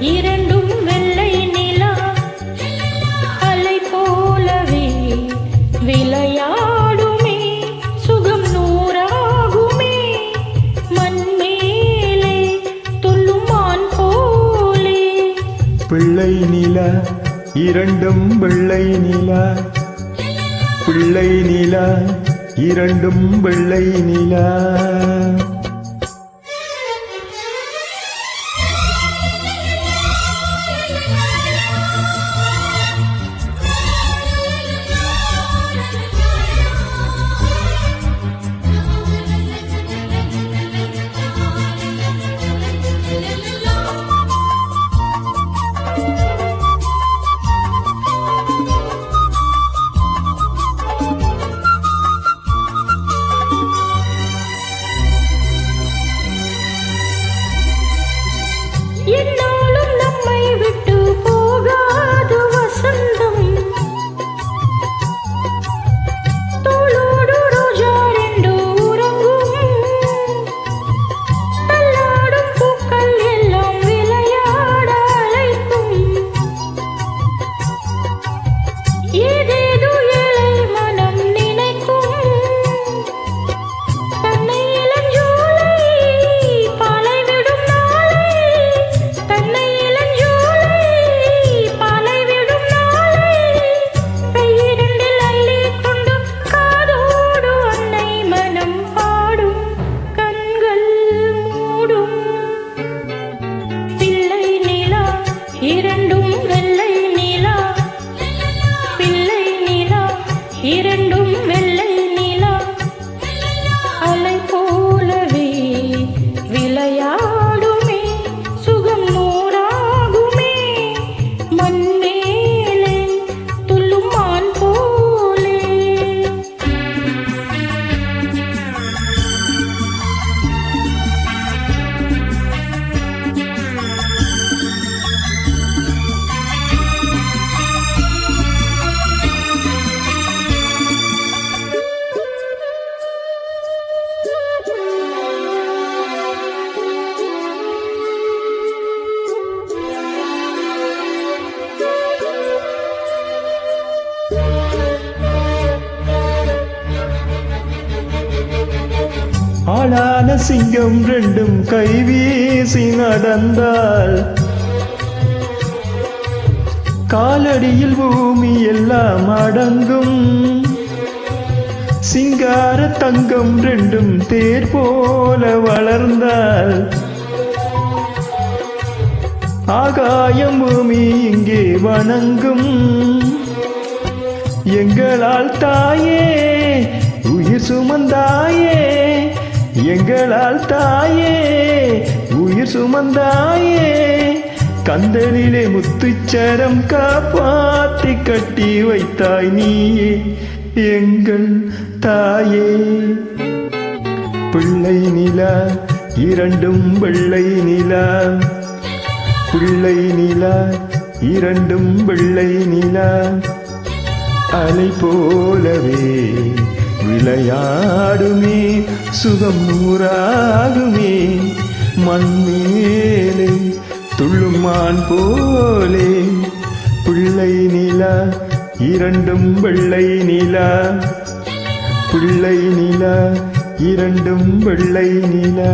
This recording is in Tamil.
இரண்டும் வெள்ளை நிலா. அலை போலவே விளையாடுமே. சுகம் நூறாகுமே. மண்மேலே தொல்லுமான் போலே. பிள்ளை நிலா இரண்டும் வெள்ளை நிலா. பிள்ளை நிலா இரண்டும் வெள்ளை நிலா. Hallelujah. இரண்டும் வெள்ளை ஆளான சிங்கம் ரெண்டும் கைவீசி நடந்தால் காலடியில் பூமி எல்லாம் அடங்கும். சிங்கார தங்கம் ரெண்டும் தேர் போல வளர்ந்தால் ஆகாயம் பூமி இங்கே வணங்கும். எங்களால் தாயே உயிர் சுமந்தாயே எங்களால் தாயே உயிர் சுமந்தாயே கந்தலிலே முத்துச்சரம் காப்பாத்தி கட்டி வைத்தாய் நீயே எங்கள் தாயே. பிள்ளை நிலா இரண்டும் வெள்ளை நிலா. பிள்ளை நிலா இரண்டும் வெள்ளை நிலா. அலை போலவே விளையாடுமே சுகம் நூறாகுமே மண்மேலே துள்ளுமான் போலே. பிள்ளை நிலா இரண்டும் வெள்ளை நிலா. பிள்ளை நிலா இரண்டும் வெள்ளை நிலா.